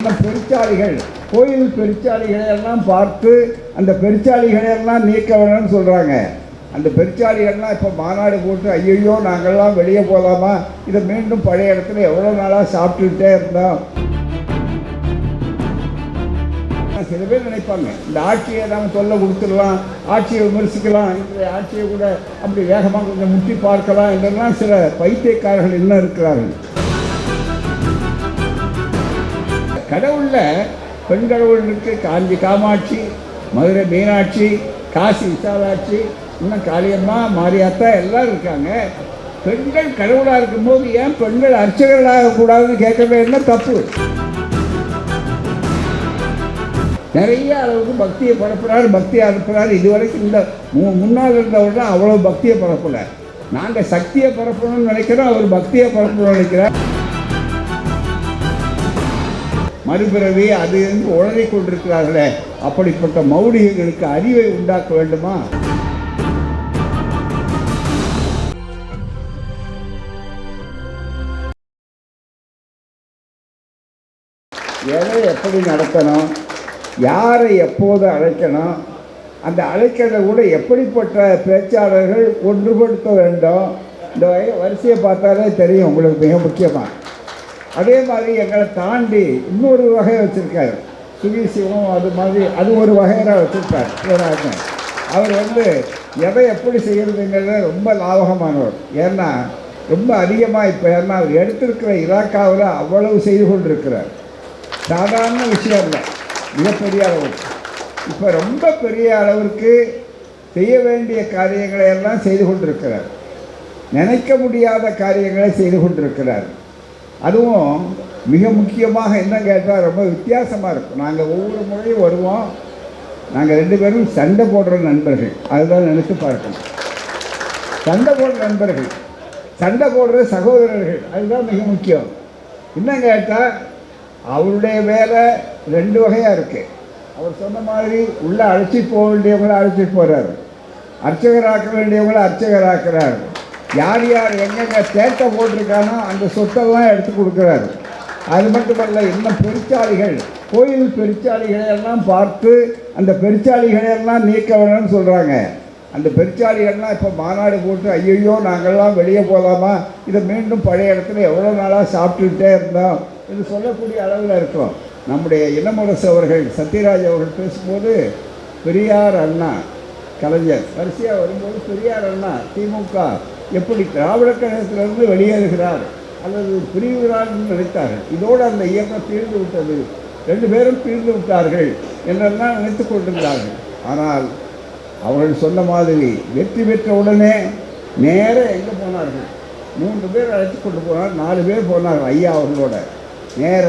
அந்த பெருச்சாளிகள் கோயில் பெருச்சாளிகளை எல்லாம் பார்த்து அந்த பெருச்சாளிகளை எல்லாம் நீக்க வேணும்னு சொல்கிறாங்க அந்த பெருச்சாளிகள்லாம் இப்போ மாநாடு போட்டு ஐயோ நாங்கள்லாம் வெளியே போகலாமா இதை மீண்டும் பழைய இடத்துல எவ்வளோ நாளாக சாப்பிட்டுக்கிட்டே இருந்தோம். சில பேர் நினைப்பாங்க இந்த ஆட்சியை நாங்கள் தொல்லை கொடுத்துடலாம் ஆட்சியை விமர்சிக்கலாம் இந்த ஆட்சியை கூட அப்படி வேகமாக கொஞ்சம் முட்டி பார்க்கலாம் இதெல்லாம் சில பைத்தியக்காரர்கள் இன்னும் இருக்கிறார்கள். கடவுளில் பெண் கடவுள் காஞ்சி காமாட்சி மதுரை மீனாட்சி காசி விசாலாட்சி இன்னும் காளியம்மா மாரியாத்தா எல்லாம் இருக்காங்க. பெண்கள் கடவுளாக இருக்கும்போது ஏன் பெண்கள் அர்ச்சகர்களாக கூடாதுன்னு கேட்கவே என்ன தப்பு. நிறைய அளவுக்கு பக்தியை பரப்புகிறார் பக்தியை அனுப்புகிறார் இதுவரைக்கும் இந்த மு- முன்னால் இருந்தவர் அவ்வளோ பக்தியை பரப்பலை. நாங்கள் சக்தியை பரப்பணும்னு நினைக்கிறோம் அவர் பக்தியை பரப்பணும்னு நினைக்கிறார். மறுபிறவி அது இருந்து உளறி கொண்டிருக்கிறார்களே. அப்படிப்பட்ட மௌடிகளுக்கு அறிவை உண்டாக்க வேண்டுமா? எதை எப்படி நடத்தணும்? யாரை எப்போது அழைக்கணும்? அந்த அழைக்கிறத கூட எப்படிப்பட்ட பேச்சாளர்கள் ஒன்றுபடுத்த வேண்டும்? இந்த வரிசையை பார்த்தாலே தெரியும் உங்களுக்கு மிக முக்கியமாக அதே மாதிரி எங்களை தாண்டி இன்னொரு வகையை வச்சுருக்காரு. சுகி சிவம் அது மாதிரி அது ஒரு வகையாக வச்சுருக்கார். சிவராஜன் அவர் வந்து எதை எப்படி செய்கிறதுங்கிறது ரொம்ப லாபகமானவர் ஏன்னா ரொம்ப அதிகமாக இப்போ ஏன்னா அவர் எடுத்திருக்கிற இலாக்காவில் அவ்வளவு செய்து கொண்டிருக்கிறார். சாதாரண விஷயம் இல்லை. மிகப்பெரிய அளவுக்கு இப்போ ரொம்ப பெரிய அளவிற்கு செய்ய வேண்டிய காரியங்களை எல்லாம் செய்து கொண்டிருக்கிறார். நினைக்க முடியாத காரியங்களை செய்து கொண்டிருக்கிறார். அதுவும் மிக முக்கியமாக என்ன கேட்டால் ரொம்ப வித்தியாசமாக இருக்கும். நாங்கள் ஒவ்வொரு முறையும் வருவோம். நாங்கள் ரெண்டு பேரும் சண்டை போடுற நண்பர்கள். அதுதான் நினச்சி பார்க்கணும். சண்டை போடுற நண்பர்கள். சண்டை போடுற சகோதரர்கள். அதுதான் மிக முக்கியம். என்ன கேட்டால் அவருடைய வேலை ரெண்டு வகையாக இருக்குது அவர் சொன்ன மாதிரி உள்ளே அழைச்சிட்டு போக வேண்டியவங்களை அழைச்சிட்டு போகிறாரு அர்ச்சகராக்க வேண்டியவங்களை அர்ச்சகராக்கிறார்கள் யார் யார் எங்கெங்கே தேட்டை போட்டிருக்கானோ அந்த சொத்தெல்லாம் எடுத்து கொடுக்குறாரு. அது மட்டுமல்ல இன்னும் பெருச்சாளிகள் கோயில் பெருச்சாளிகளையெல்லாம் பார்த்து அந்த பெருச்சாளிகளை எல்லாம் நீக்க வேணும்னு சொல்கிறாங்க அந்த பெருச்சாளிகள்லாம் இப்போ மாநாடு போட்டு ஐயோ நாங்கள்லாம் வெளியே போகலாமா இதை மீண்டும் பழைய இடத்துல எவ்வளோ நாளாக சாப்பிட்டுக்கிட்டே இருந்தோம் இது சொல்லக்கூடிய அளவில் இருக்கும் நம்முடைய இளமரசு அவர்கள் சத்யராஜ் அவர்கள் பேசும்போது பெரியார் அண்ணா கலைஞர் வரிசையாக வரும்போது பெரியார் அண்ணா திமுக எப்படி திராவிட கழகத்திலிருந்து வெளியேறுகிறார் அல்லது பிரிவுகிறார் என்று நினைத்தார்கள். இதோடு அந்த இயக்கம் தீர்ந்து விட்டது. ரெண்டு பேரும் பிரிந்து விட்டார்கள் என்றெல்லாம் நினைத்து கொண்டிருந்தார்கள். ஆனால் அவர்கள் சொன்ன மாதிரி வெற்றி பெற்ற உடனே நேர எங்கே போனார்கள்? மூன்று பேர் அழைத்து கொண்டு போனார் நாலு பேர் போனார்கள் ஐயா அவர்களோட. நேர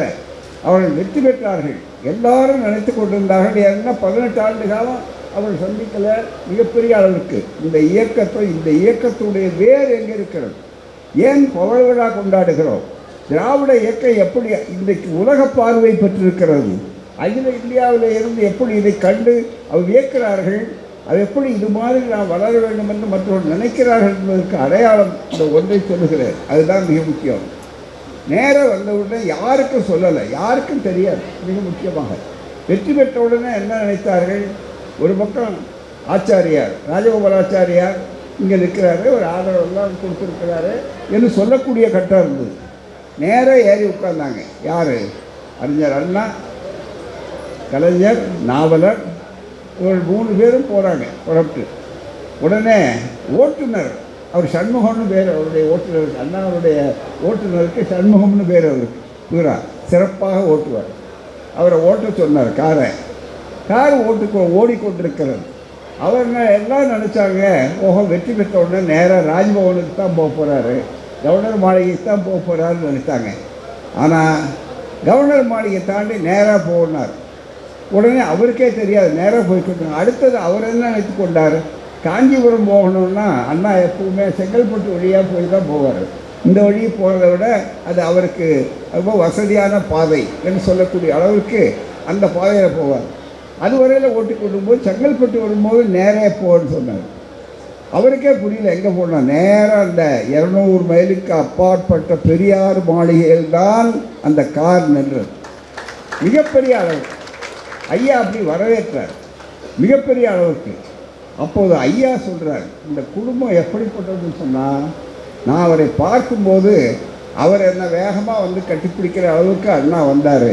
அவர்கள் வெற்றி பெற்றார்கள். எல்லாரும் நினைத்து கொண்டிருந்தார்கள் என்ன பதினெட்டு ஆண்டு காலம் அவர் சந்திக்கல மிகப்பெரிய அளவிற்கு இந்த இயக்கத்தை இந்த இயக்கத்துடைய வேர் எங்கே இருக்கிறது? ஏன் புகழ் விழா கொண்டாடுகிறோம்? திராவிட இயக்கம் எப்படி இன்றைக்கு உலக பார்வை பெற்றிருக்கிறது? அகில இந்தியாவில் இருந்து எப்படி இதை கண்டு அவர் வியக்கிறார்கள்? அது எப்படி இது மாதிரி நான் வளர வேண்டும் என்று மற்றவர்கள் நினைக்கிறார்கள் என்பதற்கு அடையாளம் இந்த ஒன்றை சொல்லுகிறேன். அதுதான் மிக முக்கியம். நேராக வந்தவுடனே யாருக்கும் சொல்லலை. யாருக்கும் தெரியாது. மிக முக்கியமாக. வெற்றி பெற்ற உடனே என்ன நினைத்தார்கள்? ஒரு பக்கம் ஆச்சாரியார் ராஜகோபாலாச்சாரியார் இங்கே நிற்கிறாரு ஒரு ஆதரவெல்லாம் கொடுத்துருக்கிறாரு என்று சொல்லக்கூடிய கட்டம் இருந்தது. நேராக ஏறி உட்கார்ந்தாங்க. யார்? அறிஞர் அண்ணா கலைஞர் நாவலர் இவர்கள் மூணு பேரும் போகிறாங்க புறப்பட்டு. உடனே ஓட்டுநர் அவர் சண்முகம்னு பேர் அவருடைய ஓட்டுநருக்கு அண்ணாவுடைய ஓட்டுநருக்கு சண்முகம்னு பேர் அவருக்கு. இவரா சிறப்பாக ஓட்டுவார். அவரை ஓட்ட சொன்னார் காரை. கார் ஓட்டு ஓடிக்கொண்டிருக்கிறது. அவங்க எல்லாம் நினச்சாங்க ஓஹோ வெற்றி பெற்ற உடனே நேராக ராஜ்பவனுக்கு தான் போக போகிறாரு கவர்னர் மாளிகைக்கு தான் போக போகிறாருன்னு நினச்சாங்க. ஆனால் கவர்னர் மாளிகை தாண்டி நேராக போனார். உடனே அவருக்கே தெரியாது நேராக போய்கிட்டு அடுத்தது அவர் என்ன நினைத்து கொண்டார்? காஞ்சிபுரம் போகணும்னா அண்ணா எப்பவுமே செங்கல்பட்டு வழியாக போய் தான் போவார். இந்த வழியை போகிறத விட அது அவருக்கு ரொம்ப வசதியான பாதை என்று சொல்லக்கூடிய அளவுக்கு அந்த பாதையில் போவார். அது வரையில் ஓட்டி கொண்டு போது செங்கல்பட்டு வரும்போது நேரே போன்னு சொன்னார். அவருக்கே புரியல எங்கே போனால் நேராக அந்த இரநூறு மைலுக்கு அப்பாற்பட்ட பெரியார் மாளிகையில் தான் அந்த கார் நின்றது. மிகப்பெரிய அளவு. ஐயா அப்படி வரவேற்றார். மிகப்பெரிய அளவுக்கு. அப்போது ஐயா சொல்கிறார் இந்த குடும்பம் எப்படிப்பட்டதுன்னு சொன்னால் நான் அவரை பார்க்கும்போது அவர் என்ன வேகமாக வந்து கட்டிப்பிடிக்கிற அளவுக்கு அண்ணா வந்தார்.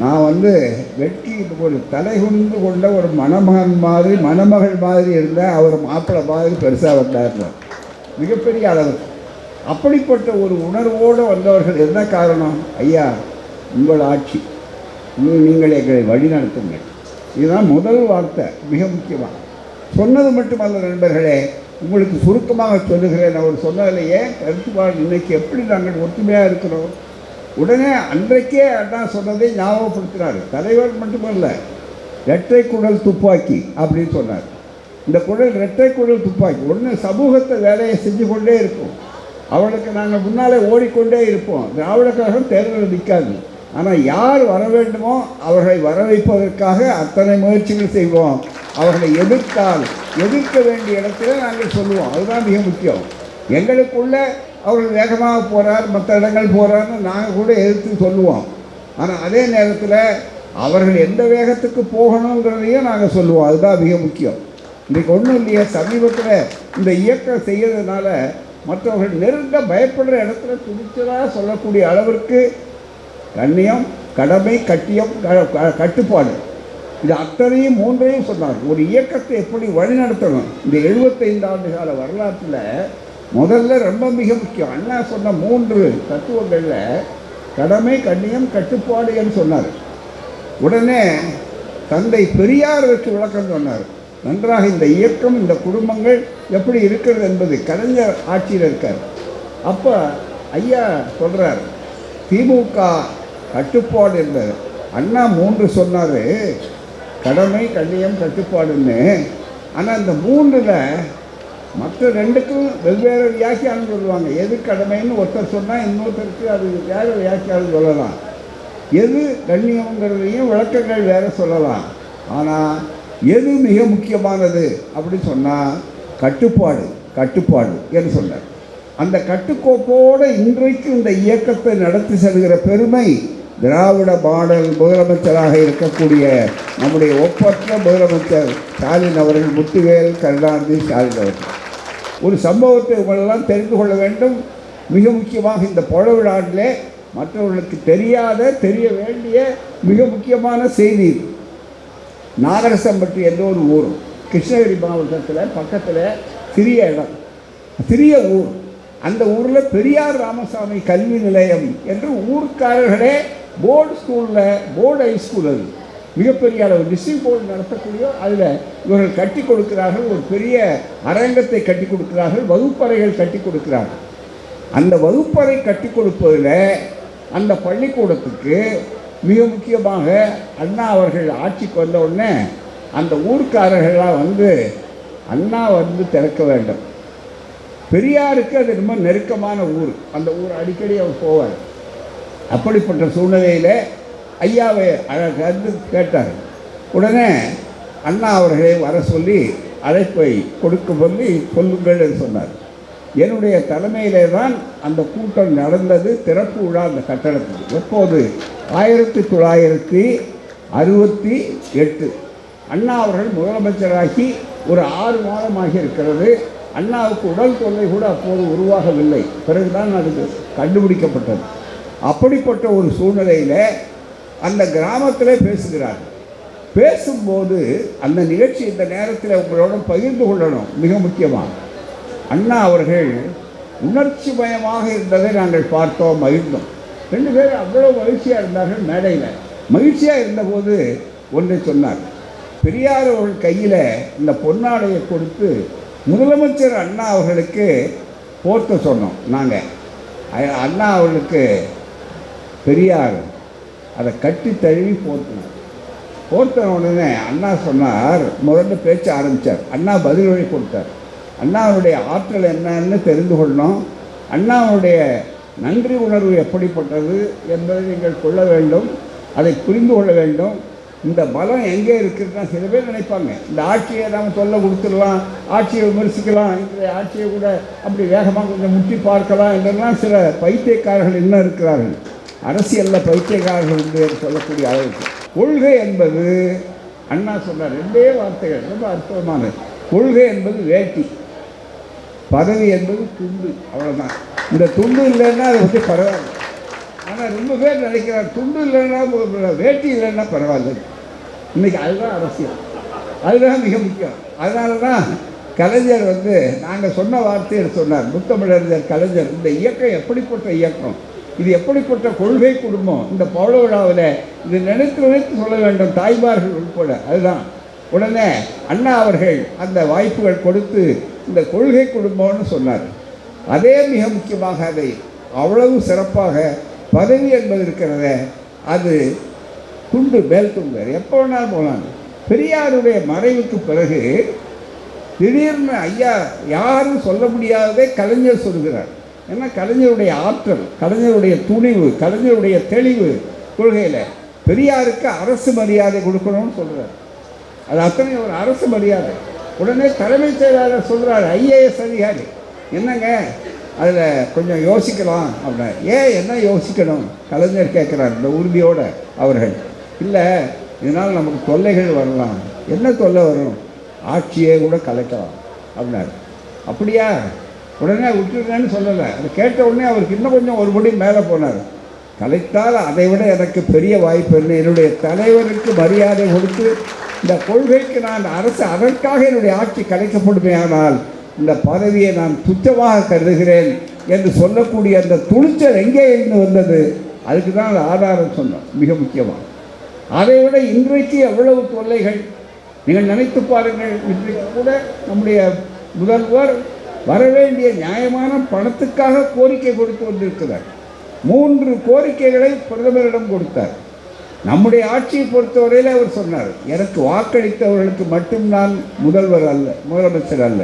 நான் வந்து வெட்கி ஒரு தலைகுந்து கொண்ட ஒரு மணமகன் மாதிரி மணமகள் மாதிரி இருந்த அவர் மாப்பிள்ளை மாதிரி பெருசாக வந்தார் மிகப்பெரிய அளவு. அப்படிப்பட்ட ஒரு உணர்வோடு வந்தவர்கள் என்ன காரணம்? ஐயா உங்கள் ஆட்சி. நீங்கள் எங்களை வழிநடத்துங்கள் இதுதான் முதல் வார்த்தை மிக முக்கியமாக சொன்னது மட்டுமல்ல நண்பர்களே உங்களுக்கு சுருக்கமாக சொல்லுகிறேன். அவர் சொன்னதிலேயே கருத்துப்பாடு இன்னைக்கு எப்படி நாங்கள் ஒற்றுமையாக இருக்கிறோம்? உடனே அன்றைக்கே அண்ணா சொன்னதை ஞாபகப்படுத்தினார் தலைவர் மட்டுமல்ல இரட்டை குடல் துப்பாக்கி அப்படின்னு சொன்னார். இந்த குடல் இரட்டை குடல் துப்பாக்கி ஒன்று சமூகத்தை வேலையை செஞ்சு கொண்டே இருக்கும். அவளுக்கு நாங்கள் முன்னாலே ஓடிக்கொண்டே இருப்போம். திராவிட கழகம் தேர்தல் நிற்காது. ஆனால் யார் வர வேண்டுமோ அவர்களை வர வைப்பதற்காக அத்தனை முயற்சிகள் செய்வோம். அவர்களை எதிர்த்தால் எதிர்க்க வேண்டிய இடத்துல நாங்கள் சொல்லுவோம். அதுதான் மிக முக்கியம். எங்களுக்குள்ள அவர்கள் வேகமாக போகிறார் மற்ற இடங்கள் போகிறார்னு நாங்கள் கூட எதிர்த்து சொல்லுவோம். ஆனால் அதே நேரத்தில் அவர்கள் எந்த வேகத்துக்கு போகணுங்கிறதையும் நாங்கள் சொல்லுவோம். அதுதான் மிக முக்கியம். இன்றைக்கு ஒன்றும் இல்லையே சமீபத்தில் இந்த இயக்கம் செய்யறதுனால மற்றவர்கள் நெருங்க பயப்படுற இடத்துல துணிச்சலாக சொல்லக்கூடிய அளவிற்கு கண்ணியம் கடமை கட்டியம் க- கட்டுப்பாடு. இது அத்தனையும் மூன்றையும் சொன்னார். ஒரு இயக்கத்தை எப்படி வழிநடத்தணும்? இந்த 75 ஆண்டு கால வரலாற்றில் முதல்ல ரொம்ப மிக முக்கியம். அண்ணா சொன்ன மூன்று தத்துவங்களில் கடமை கண்ணியம் கட்டுப்பாடு என்று சொன்னார். உடனே தந்தை பெரியார் வச்சு விளக்கம் சொன்னார். நன்றாக இந்த இயக்கம் இந்த குடும்பங்கள் எப்படி இருக்கிறது என்பது கலைஞர் ஆட்சியில் இருக்கார். அப்போ ஐயா சொல்கிறார் திமுக கட்டுப்பாடு என்பது. அண்ணா மூன்று சொன்னார் கடமை கண்ணியம் கட்டுப்பாடுன்னு. ஆனால் இந்த மூன்றில் மற்ற ரெண்டுக்கும் வெவ்வேறு வியாக்கியானம் சொல்லுவாங்க. எது கடமைன்னு ஒருத்தர் சொன்னால் இன்னொருத்தருக்கு அது வேறு வியாக்கியானம் சொல்லலாம். எது கண்ணியங்கிறதையும் விளக்கங்கள் வேறு சொல்லலாம். ஆனால் எது மிக முக்கியமானது அப்படின்னு சொன்னால் கட்டுப்பாடு கட்டுப்பாடு என்று சொன்னார். அந்த கட்டுக்கோப்போடு இன்றைக்கு இந்த இயக்கத்தை நடத்தி செல்கிற பெருமை திராவிட மாடல் முதலமைச்சராக இருக்கக்கூடிய நம்முடைய ஒப்பற்ற முதலமைச்சர் ஸ்டாலின் அவர்கள் முத்துவேல் கருணாநிதி ஸ்டாலின் அவர்கள். ஒரு சம்பவத்தை உங்களெல்லாம் தெரிந்து கொள்ள வேண்டும். மிக முக்கியமாக இந்த புழவிழாண்டிலே மற்றவர்களுக்கு தெரியாத தெரிய வேண்டிய மிக முக்கியமான செய்தி நாகரசம்பட்டி என்ற ஒரு ஊர் கிருஷ்ணகிரி மாவட்டத்தில் பக்கத்தில் சிறிய இடம். சிறிய ஊர். அந்த ஊரில் பெரியார் ராமசாமி கல்வி நிலையம் என்று ஊர்க்காரர்களே போர்டு ஸ்கூலில் போர்டு ஹைஸ்கூல் அது. மிகப்பெரிய அளவு டிஸ்ட்ரிக்ட் போர்டு நடத்தக்கூடிய அதில் இவர்கள் கட்டி கொடுக்கிறார்கள் ஒரு பெரிய அரங்கத்தை கட்டி கொடுக்கிறார்கள் வகுப்பறைகள் கட்டி கொடுக்கிறார்கள். அந்த வகுப்பறை கட்டி கொடுப்பதில் அந்த பள்ளிக்கூடத்துக்கு மிக முக்கியமாக அண்ணா அவர்கள் ஆட்சிக்கு வந்த உடனே அந்த ஊர்க்காரர்களாக வந்து அண்ணா வந்து திறக்க வேண்டும். பெரியாருக்கு அது ரொம்ப நெருக்கமான ஊர். அந்த ஊர் அடிக்கடி அவர் போவார். அப்படிப்பட்ட சூழ்நிலையில் ஐயாவை அழ- கேட்டார். உடனே அண்ணா அவர்களை வர சொல்லி அழைப்பை கொடுக்க சொல்லி சொல்லுங்கள் என்று சொன்னார். என்னுடைய தலைமையிலே தான் அந்த கூட்டம் நடந்தது. திறப்பு விழா அந்த கட்டடத்துக்கு எப்போது? ஆயிரத்தி தொள்ளாயிரத்தி அறுபத்தி எட்டு. அண்ணா அவர்கள் முதலமைச்சராகி ஒரு ஆறு மாதமாக இருக்கிறது. அண்ணாவுக்கு உடல் தொல்லை கூட அப்போது உருவாகவில்லை. பிறகுதான் அது கண்டுபிடிக்கப்பட்டது. அப்படிப்பட்ட ஒரு சூழ்நிலையில் அந்த கிராமத்தில் பேசுகிறார். பேசும்போது அந்த நிகழ்ச்சி இந்த நேரத்தில் உங்களோட பகிர்ந்து கொள்ளணும் மிக முக்கியமாக. அண்ணா அவர்கள் உணர்ச்சி மயமாக இருந்ததை நாங்கள் பார்த்தோம் மகிழ்ந்தோம். ரெண்டு பேரும் அவ்வளோ மகிழ்ச்சியாக இருந்தார்கள் மேடையில். மகிழ்ச்சியாக இருந்தபோது ஒன்று சொன்னார் பெரியார் அவர்கள் கையில் இந்த பொன்னாடையை கொடுத்து முதலமைச்சர் அண்ணா அவர்களுக்கு போர்த்த சொன்னோம் நாங்கள் அண்ணா அவர்களுக்கு பெரியார் அதை கட்டி தழுவி போர்த்தினார் போர்த்தின உடனே அண்ணா சொன்னார் முதல்ல பேச்ச ஆரம்பித்தார் அண்ணா பதில் வழி கொடுத்தார். அண்ணாவுடைய ஆற்றல் என்னன்னு தெரிந்து கொள்ளணும். அண்ணாவுடைய நன்றி உணர்வு எப்படிப்பட்டது என்பதை நீங்கள் கொள்ள வேண்டும். அதை புரிந்து கொள்ள வேண்டும். இந்த பலம் எங்கே இருக்குதுன்னா சில பேர் நினைப்பாங்க இந்த ஆட்சியை நாம் சொல்ல கொடுத்துடலாம் ஆட்சியை விமர்சிக்கலாம் இந்த ஆட்சியை கூட அப்படி வேகமாக கொஞ்சம் முட்டி பார்க்கலாம் என்றெல்லாம் சில பைத்தியக்காரர்கள் இன்னும் இருக்கிறார்கள். அரசியலில் பைத்தியக்காரர்கள் உண்டு என்று சொல்லக்கூடிய அளவுக்கு. கொள்கை என்பது அண்ணா சொன்னார் ரெண்டே வார்த்தைகள் ரொம்ப அற்புதமானது. கொள்கை என்பது வேட்டி. பதவி என்பது துண்டு அவ்வளோதான் இந்த துண்டு இல்லைன்னா அதை பற்றி பரவாயில்ல. ஆனால் ரொம்ப பேர் நினைக்கிறார் துண்டு இல்லைன்னா வேட்டி இல்லைன்னா பரவாயில்ல. இன்றைக்கி அதுதான் அரசியல். அதுதான் மிக முக்கியம். அதனால தான் கலைஞர் வந்து நாங்கள் சொன்ன வார்த்தையை சொன்னார். முத்தமிழறிஞர் கலைஞர் இந்த இயக்கம் எப்படிப்பட்ட இயக்கம்? இது எப்படிப்பட்ட கொள்கை குடும்பம்? இந்த பவள விழாவில் இது நினைத்து நினைத்து சொல்ல வேண்டும். தாய்மார்கள் உட்பட அதுதான். உடனே அண்ணா அவர்கள் அந்த வாய்ப்புகள் கொடுத்து இந்த கொள்கை குடும்பம்னு சொன்னார். அதே மிக முக்கியமாக அதை அவ்வளவு சிறப்பாக பதவி என்பது இருக்கிறத அது துண்டு மேல் துண்டு எப்போ வேணாலும் போகலாம். பெரியாருடைய மறைவுக்கு பிறகு திடீர்னு ஐயா யாரும் சொல்ல முடியாததை கலைஞர் சொல்கிறார். ஏன்னா கலைஞருடைய ஆற்றல் கலைஞருடைய துணிவு கலைஞருடைய தெளிவு கொள்கையில் பெரியாருக்கு அரசு மரியாதை கொடுக்கணும்னு சொல்கிறார் அது அத்தனை ஒரு அரசு மரியாதை. உடனே தலைமைச் செயலாளர் சொல்கிறார் ஐஏஎஸ் அதிகாரி. என்னங்க அதில் கொஞ்சம் யோசிக்கலாம் அப்படின்னா ஏன் என்ன யோசிக்கணும்? கலைஞர் கேட்குறார் இந்த உறுதியோடு அவர்கள். இல்லை இதனால் நமக்கு தொல்லைகள் வரலாம். என்ன தொல்லை வரும்? ஆட்சியே கூட கலைக்கலாம் அப்படின்னாரு. அப்படியா? உடனே விட்டுருங்கன்னு சொல்லலை. அதை கேட்ட உடனே அவருக்கு இன்னும் கொஞ்சம் ஒரு முடி மேலே போனார். கலைத்தால் அதை விட எனக்கு பெரிய வாய்ப்பு என்ன? என்னுடைய தலைவருக்கு மரியாதை கொடுத்து இந்த கொள்கைக்கு நான் அரசு அதற்காக என்னுடைய ஆட்சி கலைக்கப்படுமையானால் இந்த பதவியை நான் துச்சமாக கருதுகிறேன் என்று சொல்லக்கூடிய அந்த துணிச்சல் எங்கே இருந்து வந்தது? அதுக்கு தான் அந்த ஆதாரம் சொன்னோம். மிக முக்கியமாக. அதை விட இன்றைக்கு எவ்வளவு தொல்லைகள்? நீங்கள் நினைத்து பாருங்கள் இன்றைக்கு கூட நம்முடைய முதல்வர் வர வேண்டிய நியாயமான பணத்துக்காக கோரிக்கை கொடுத்து வந்திருக்கிறார். மூன்று கோரிக்கைகளை பிரதமரிடம் கொடுத்தார். நம்முடைய ஆட்சியை பொறுத்தவரையில் அவர் சொன்னார் எனக்கு வாக்களித்தவர்களுக்கு மட்டும் நான் முதல்வர் அல்ல முதலமைச்சர் அல்ல.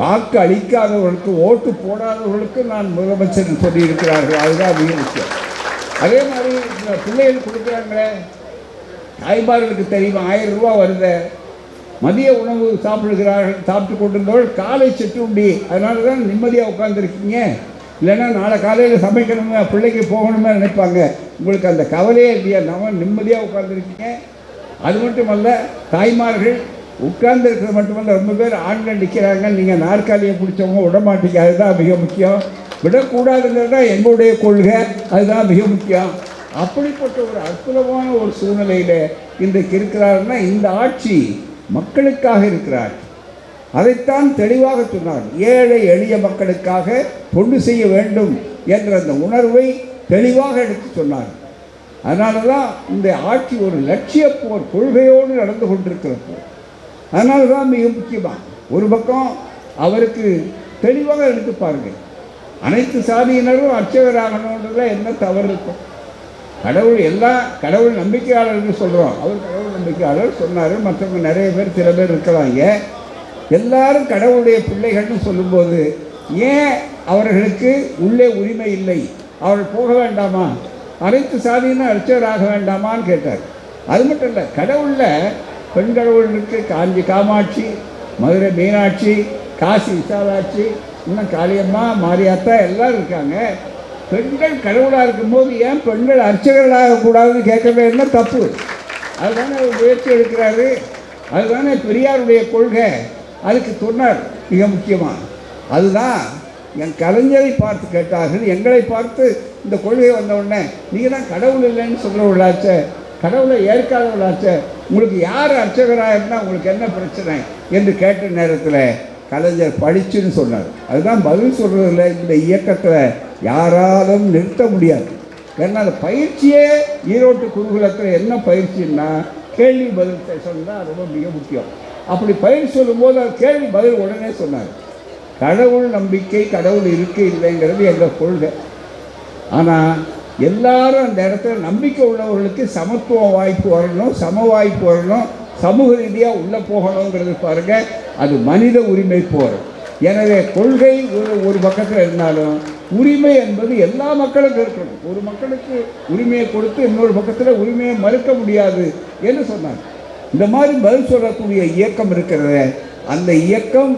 வாக்கு அளிக்காதவர்களுக்கு ஓட்டு போடாதவர்களுக்கு நான் முதலமைச்சர் சொல்லியிருக்கிறார்கள். அதுதான் மிக முக்கியம். அதே மாதிரி பிள்ளைகள் கொடுக்குறாங்களே தாய்மார்களுக்கு தெரியுமா ஆயிரம் ரூபா வருத. மதிய உணவு சாப்பிடுகிறார்கள் சாப்பிட்டு கொண்டிருந்தவர்கள் காலை சிற்றுண்டி அதனால தான் நிம்மதியாக உட்காந்துருக்கீங்க இல்லைன்னா நாளை காலையில் சமைக்கணுமே பிள்ளைக்கு போகணுமே நினைப்பாங்க. உங்களுக்கு அந்த கவலையே இல்லையா? நம்ம நிம்மதியாக உட்காந்துருக்கீங்க அது மட்டுமல்ல தாய்மார்கள் உட்கார்ந்துருக்கிறது மட்டுமல்ல ரொம்ப பேர் ஆண்கள் நிற்கிறாங்க நீங்கள் நாற்காலியை பிடிச்சவங்க விடமாட்டீங்க அதுதான் மிக முக்கியம். விடக்கூடாதுங்கிறது தான் எங்களுடைய கொள்கை. அதுதான் மிக முக்கியம். அப்படிப்பட்ட ஒரு அற்புதமான ஒரு சூழ்நிலையில் இன்றைக்கு இருக்கிறாருன்னா இந்த ஆட்சி மக்களுக்காக இருக்கிறார். அதைத்தான் தெளிவாக சொன்னார். ஏழை எளிய மக்களுக்காக தொண்டு செய்ய வேண்டும் என்ற அந்த உணர்வை தெளிவாக எடுத்து சொன்னார். அதனால தான் இந்த ஆட்சி ஒரு லட்சிய போர் கொள்கையோடு நடந்து கொண்டிருக்கிற போர். அதனால தான் மிக முக்கியமாக ஒரு பக்கம் அவருக்கு தெளிவாக எடுத்து பாருங்கள். அனைத்து சாதியினரும் அர்ச்சகராகணுன்றதுல என்ன தவறு இருக்கும்? கடவுள் எல்லா கடவுள் நம்பிக்கையாளர்கள் சொல்கிறோம் அவர் கடவுள் நம்பிக்கையாளர் சொன்னார். மற்றவங்க நிறைய பேர் சில பேர் இருக்கிறாங்க எல்லாரும் கடவுளுடைய பிள்ளைகள்னு சொல்லும்போது ஏன் அவர்களுக்கு உள்ளே உரிமை இல்லை? அவர்கள் போக வேண்டாமா? அனைத்து சாதியினும் அர்ச்சகராக வேண்டாமான்னு கேட்டார். அது மட்டும் இல்லை கடவுளில் பெண் கடவுள் இருக்குது காஞ்சி காமாட்சி மதுரை மீனாட்சி காசி விசாலாட்சி இன்னும் காளியம்மா மாரியாத்தா எல்லாம் இருக்காங்க. பெண்கள் கடவுளாக இருக்கும்போது ஏன் பெண்கள் அர்ச்சகர்களாக கூடாதுன்னு கேட்கவே என்ன தப்பு? அதுதானே அவர் முயற்சி எடுக்கிறாரு. அதுதானே பெரியாருடைய கொள்கை. அதுக்கு சொன்னார் மிக முக்கியமாக அதுதான் என் கலைஞரை பார்த்து கேட்டார்கள். எங்களை பார்த்து இந்த கொள்கை வந்த உடனே நீங்கள் தான் கடவுள் இல்லைன்னு சொல்கிறவர்களாச்ச கடவுளை ஏற்காதவர்களாச்ச. உங்களுக்கு யார் அர்ச்சகராக இருந்தால் உங்களுக்கு என்ன பிரச்சனை? என்று கேட்ட நேரத்தில் கலைஞர் படிச்சுன்னு சொன்னார். அதுதான் பதில் சொல்கிறதுல இந்த இயக்கத்தில் யாராலும் நிறுத்த முடியாது. ஏன்னா அந்த பயிற்சியே ஈரோட்டு குருகுலத்தில் என்ன பயிற்சின்னா கேள்வி பதில் செஷன் தான் ரொம்ப மிக முக்கியம். அப்படி பயிர் சொல்லும்போது அது கேள்வி பதில் உடனே சொன்னார். கடவுள் நம்பிக்கை கடவுள் இருக்கு இல்லைங்கிறது எங்கள் கொள்கை. ஆனால் எல்லாரும் அந்த இடத்துல நம்பிக்கை உள்ளவர்களுக்கு சமத்துவ வாய்ப்பு வரணும் சம வாய்ப்பு வரணும் சமூக ரீதியாக உள்ளே போகணுங்கிறது பாருங்கள் அது மனித உரிமை போர். எனவே கொள்கை ஒரு ஒரு பக்கத்தில் இருந்தாலும் உரிமை என்பது எல்லா மக்களுக்கும் இருக்கணும் ஒரு மக்களுக்கு உரிமையை கொடுத்து இன்னொரு பக்கத்தில் உரிமையை மறுக்க முடியாது என்று சொன்னார். இந்த மாதிரி பதில் சொல்லக்கூடிய இயக்கம் இருக்கிறத அந்த இயக்கம்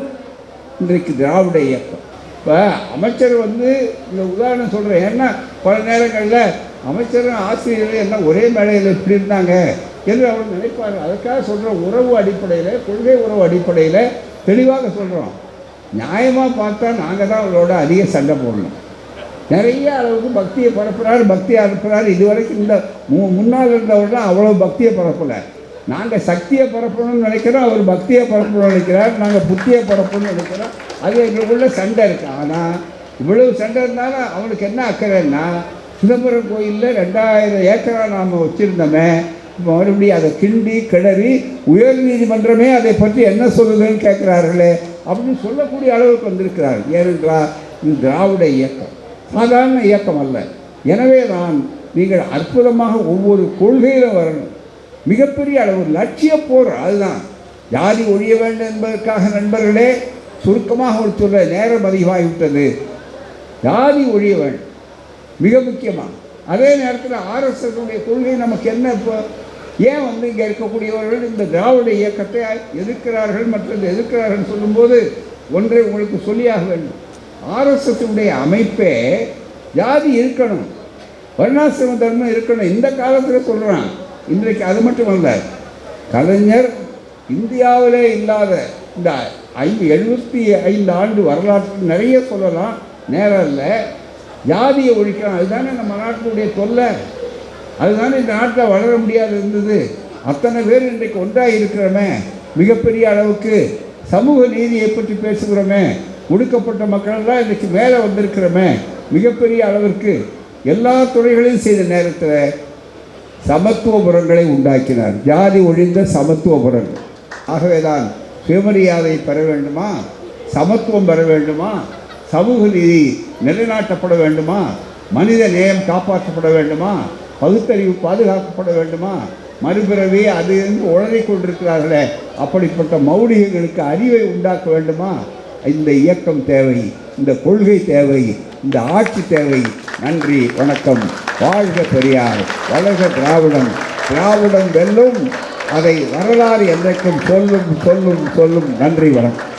இன்றைக்கு திராவிட இயக்கம். இப்போ அமைச்சர் வந்து இந்த உதாரணம் சொல்கிறேன் ஏன்னா பல நேரங்களில் அமைச்சரும் ஆசிரியர்கள் என்ன ஒரே மேடையில் இப்படி இருந்தாங்க என்று அவர் நினைப்பார். அதுக்காக சொல்கிற உறவு அடிப்படையில் கொள்கை உறவு அடிப்படையில் தெளிவாக சொல்கிறோம் நியாயமாக பார்த்தா நாங்கள் தான் அவரோட அதிக சண்டை போடணும். நிறைய அளவுக்கு பக்தியை பரப்புகிறார் பக்தியை அனுப்புகிறார் இதுவரைக்கும் இந்த மு முன்னால் இருந்தவர்லாம் அவ்வளோ பக்தியை பரப்பலை. நாங்கள் சக்தியை பரப்பணும்னு நினைக்கிறோம் அவர் பக்தியை பரப்பணும்னு நினைக்கிறார். நாங்கள் புத்தியை பரப்பணும்னு நினைக்கிறோம். அது எங்களுக்குள்ள சண்டை இருக்குது ஆனால் இவ்வளவு சண்டை இருந்தாலும் அவனுக்கு என்ன அக்கறைன்னா சிதம்பரம் கோயிலில் ரெண்டாயிரம் ஏக்கரா நாம் வச்சுருந்தோமே இப்போ மறுபடியும் அதை கிண்டி கிளறி உயர் நீதிமன்றமே அதை பற்றி என்ன சொல்லுதுன்னு கேட்குறார்களே அப்படின்னு சொல்லக்கூடிய அளவுக்கு வந்திருக்கிறார். ஏனென்றால் இது திராவிட இயக்கம். சாதாரண இயக்கம் அல்ல எனவே தான் நீங்கள் அற்புதமாக ஒவ்வொரு கொள்கையில் வரணும். மிகப்பெரிய அளவு லட்சிய போர் அதுதான். ஜாதி ஒழிய வேண்டும் என்பதற்காக நண்பர்களே சுருக்கமாக ஒரு சொல்ல நேரம் அதிகமாகிவிட்டது ஜாதி ஒழிய வேண்டும். மிக முக்கியமாக அதே நேரத்தில் ஆர்எஸ்எஸ்னுடைய கொள்கை நமக்கு என்ன இப்போ? ஏன் வந்து இங்கே இருக்கக்கூடியவர்கள் இந்த திராவிட இயக்கத்தை எதிர்க்கிறார்கள் மற்றது எதிர்க்கிறார்கள் சொல்லும்போது ஒன்றை உங்களுக்கு சொல்லியாக வேண்டும். ஆர்எஸ்எஸ்னுடைய அமைப்பே ஜாதி இருக்கணும். வர்ணாசிரம தர்மம் இருக்கணும். இந்த காலத்தில் சொல்கிறான் இன்றைக்கு அது மட்டும் அல்ல. கலைஞர் இந்தியாவிலே இல்லாத இந்த ஐந்து எழுபத்தி ஐந்து ஆண்டு வரலாற்று நிறைய சொல்லலாம். நேரம் இல்லை. ஜாதியை ஒழிக்கணும் அதுதானே நம்ம நாட்டினுடைய தொல்லை. அதுதானே இந்த நாட்டில் வளர முடியாது இருந்தது. அத்தனை பேர் இன்றைக்கு ஒன்றாக இருக்கிறோமே மிகப்பெரிய அளவுக்கு சமூக நீதியை பற்றி பேசுகிறோமே. ஒடுக்கப்பட்ட மக்களெல்லாம் இன்றைக்கு மேலே வந்திருக்கிறோமே. மிகப்பெரிய அளவிற்கு எல்லா துறைகளையும் செய்த நேரத்தில் சமத்துவபுரங்களை உண்டாக்கினார். ஜாதி ஒழிந்த சமத்துவபுரங்கள் ஆகவேதான் சுயமரியாதை பெற வேண்டுமா? சமத்துவம் பெற வேண்டுமா? சமூக நீதி நிலைநாட்டப்பட வேண்டுமா? மனித நேயம் காப்பாற்றப்பட வேண்டுமா? பகுத்தறிவு பாதுகாக்கப்பட வேண்டுமா? மறுபிறவி அது என்று உளறி கொண்டிருக்கிறார்களே. அப்படிப்பட்ட மௌலிகங்களுக்கு அறிவை உண்டாக்க வேண்டுமா? இந்த இயக்கம் தேவை இந்த கொள்கை தேவை இந்த ஆட்சி தேவை. நன்றி வணக்கம். வாழ்க பெரியார் வளர்க திராவிடம். திராவிடம் வெல்லும் அதை வரலாறு என்றைக்கும் சொல்லும் சொல்லும் சொல்லும். நன்றி வணக்கம்.